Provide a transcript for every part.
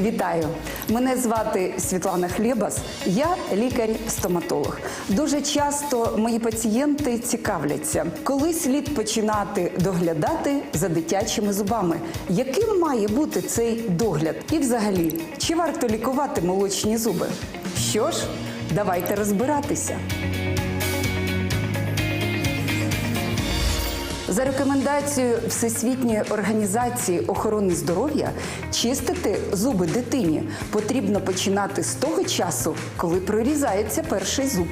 Вітаю! Мене звати Світлана Хлєбас. Я лікар-стоматолог. Дуже часто мої пацієнти цікавляться, коли слід починати доглядати за дитячими зубами. Яким має бути цей догляд? І взагалі, чи варто лікувати молочні зуби? Що ж, давайте розбиратися. За рекомендацією Всесвітньої організації охорони здоров'я чистити зуби дитині потрібно починати з того часу, коли прорізається перший зуб.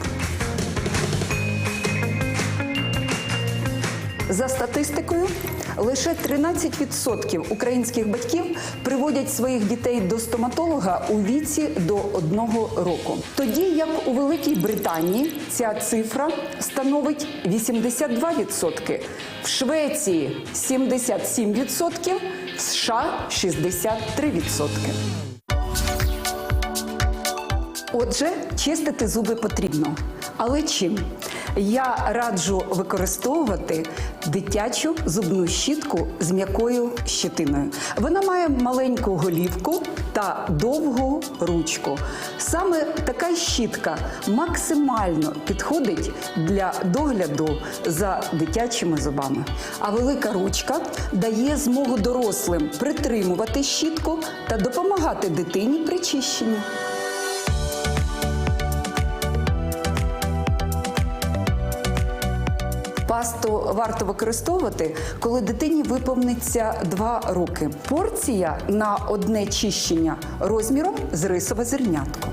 За статистикою, лише 13% українських батьків приводять своїх дітей до стоматолога у віці до одного року. Тоді як у Великій Британії ця цифра становить 82%, в Швеції 77%, в США 63%. Отже, чистити зуби потрібно. Але чим? Я раджу використовувати дитячу зубну щітку з м'якою щетиною. Вона має маленьку голівку та довгу ручку. Саме така щітка максимально підходить для догляду за дитячими зубами. А велика ручка дає змогу дорослим притримувати щітку та допомагати дитині при чищенні. Пасту варто використовувати, коли дитині виповниться 2 роки. Порція на одне чищення розміром з рисове зернятко.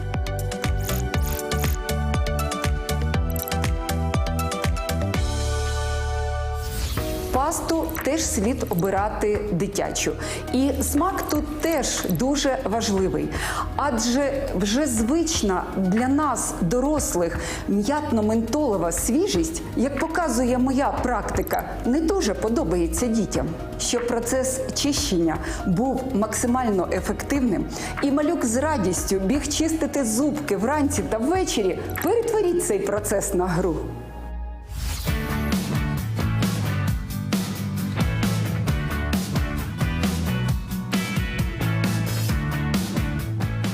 Пасту теж слід обирати дитячу. І смак тут теж дуже важливий. Адже вже звична для нас, дорослих, м'ятно-ментолова свіжість, як показує моя практика, не дуже подобається дітям. Щоб процес чищення був максимально ефективним, і малюк з радістю біг чистити зубки вранці та ввечері, перетворіть цей процес на гру.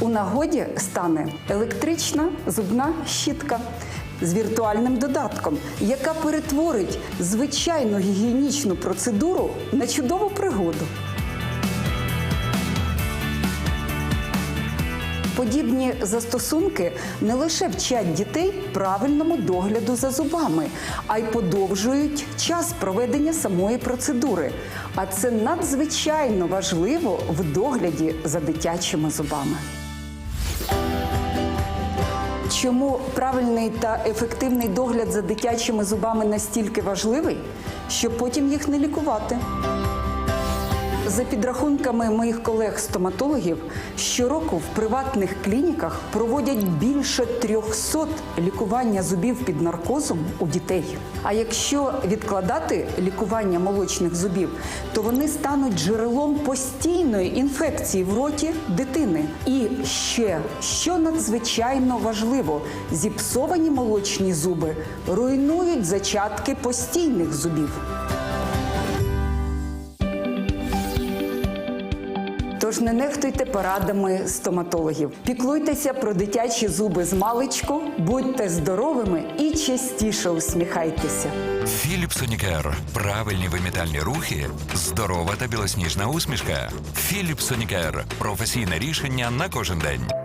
Нагоді стане електрична зубна щітка з віртуальним додатком, яка перетворить звичайну гігієнічну процедуру на чудову пригоду. Подібні застосунки не лише вчать дітей правильному догляду за зубами, а й подовжують час проведення самої процедури. А це надзвичайно важливо в догляді за дитячими зубами. Чому правильний та ефективний догляд за дитячими зубами настільки важливий, щоб потім їх не лікувати? За підрахунками моїх колег-стоматологів, щороку в приватних клініках проводять більше 300 лікування зубів під наркозом у дітей. А якщо відкладати лікування молочних зубів, то вони стануть джерелом постійної інфекції в роті дитини. І ще, що надзвичайно важливо, зіпсовані молочні зуби руйнують зачатки постійних зубів. Тож не нехтуйте порадами стоматологів. Піклуйтеся про дитячі зуби з маличку, будьте здоровими і частіше усміхайтеся. Філіп Сонікер. Правильні вимітальні рухи, здорова та білосніжна усмішка. Філіп Сонікер. Професійне рішення на кожен день.